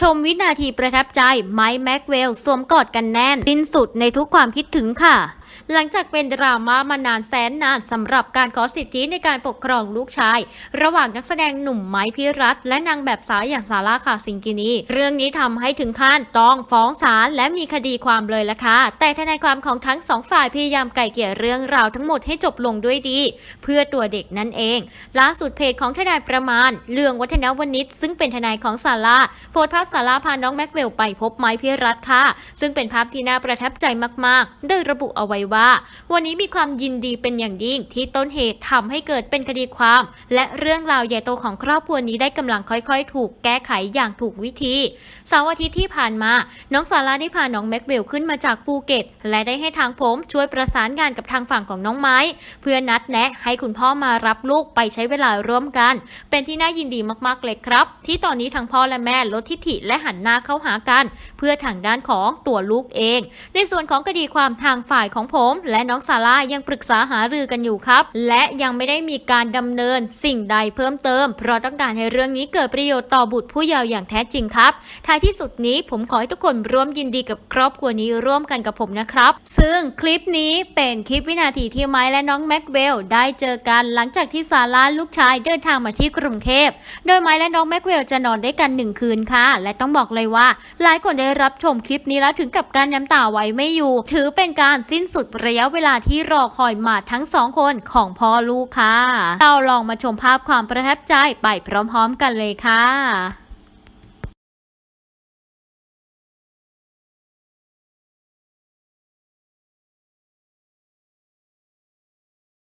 ชมวินาทีประทับใจไมค์แม็กเวลสวมกอดกันแน่นสิ้นสุดในทุกความคิดถึงค่ะ หลังจากเป็นดราม่ามานานแสนนานสำหรับการขอสิทธิในการปกครองลูกชาย ระหว่างนักแสดงหนุ่มไม้พิรัตและนางแบบสาวอย่างซาร่าคาซิงกินีเรื่องนี้ทำให้ถึงขั้นต้องฟ้องศาลและมีคดีความเลยละค่ะแต่ทนายความของทั้งสองฝ่ายพยายามไกล่เกลี่ยเรื่องราวทั้งหมดให้จบลงด้วยดี เพื่อตัวเด็กนั่นเอง ล่าสุดเพจของทนายประมาณ เรื่องวัฒนวณิชซึ่งเป็นทนายของซาร่าโพสต์ภาพซาร่าพาน้องแม็กเวลไปพบไม้พิรัตค่ะ ซึ่งเป็นภาพที่น่าประทับใจมากๆ โดยระบุเอาไว้ว่า วันนี้มีความยินดีเป็นอย่างยิ่งที่ต้นเหตุทำให้เกิดเป็นคดีความ และเรื่องราวใหญ่โตของครอบครัวนี้ได้กำลังค่อยๆ ถูกแก้ไขอย่างถูกวิธีเสาร์อาทิตย์ที่ผ่านมา น้องซาราได้พาน้องแม็กเวลขึ้นมาจากภูเก็ต และได้ให้ทางผมช่วยประสานงานกับทางฝั่งของน้องไม้ เพื่อนัดแนะให้คุณพ่อมารับลูกไปใช้เวลาร่วมกัน เป็นที่น่ายินดีมากๆเลยครับ ที่ตอนนี้ทั้งพ่อและแม่ลดทิฐิและหันหน้าเข้าหากัน เพื่อทางด้านของตัวลูกเอง ในส่วนของคดีความทางฝ่ายของผมและน้องซาร่ายังปรึกษาหารือกันอยู่ครับ และยังไม่ได้มีการดำเนินสิ่งใดเพิ่มเติม เพราะต้องการให้เรื่องนี้เกิดประโยชน์ต่อบุตรผู้เยาว์อย่างแท้จริงครับท้ายที่สุดนี้ผมขอให้ทุกคนร่วมยินดีกับครอบครัวนี้ร่วมกันกับผมนะครับ ซึ่งคลิปนี้เป็นคลิปวินาทีที่ไม้และน้องแม็กเวลได้เจอกันหลังจากที่ซาร่าลูกชายเดินทางมาที่กรุงเทพ โดยไม้และน้องแม็กเวลจะนอนด้วยกันหนึ่งคืนค่ะ และต้องบอกเลยว่า หลายคนได้รับชมคลิปนี้แล้วถึงกับการน้ำตาไว้ไม่อยู่ ถือเป็นการสิ้นสุดระยะเวลาที่รอคอยมาทั้งสองคนของพ่อลูกค่ะ เราลองมาชมภาพความประทับใจไปพร้อมๆกันเลยค่ะ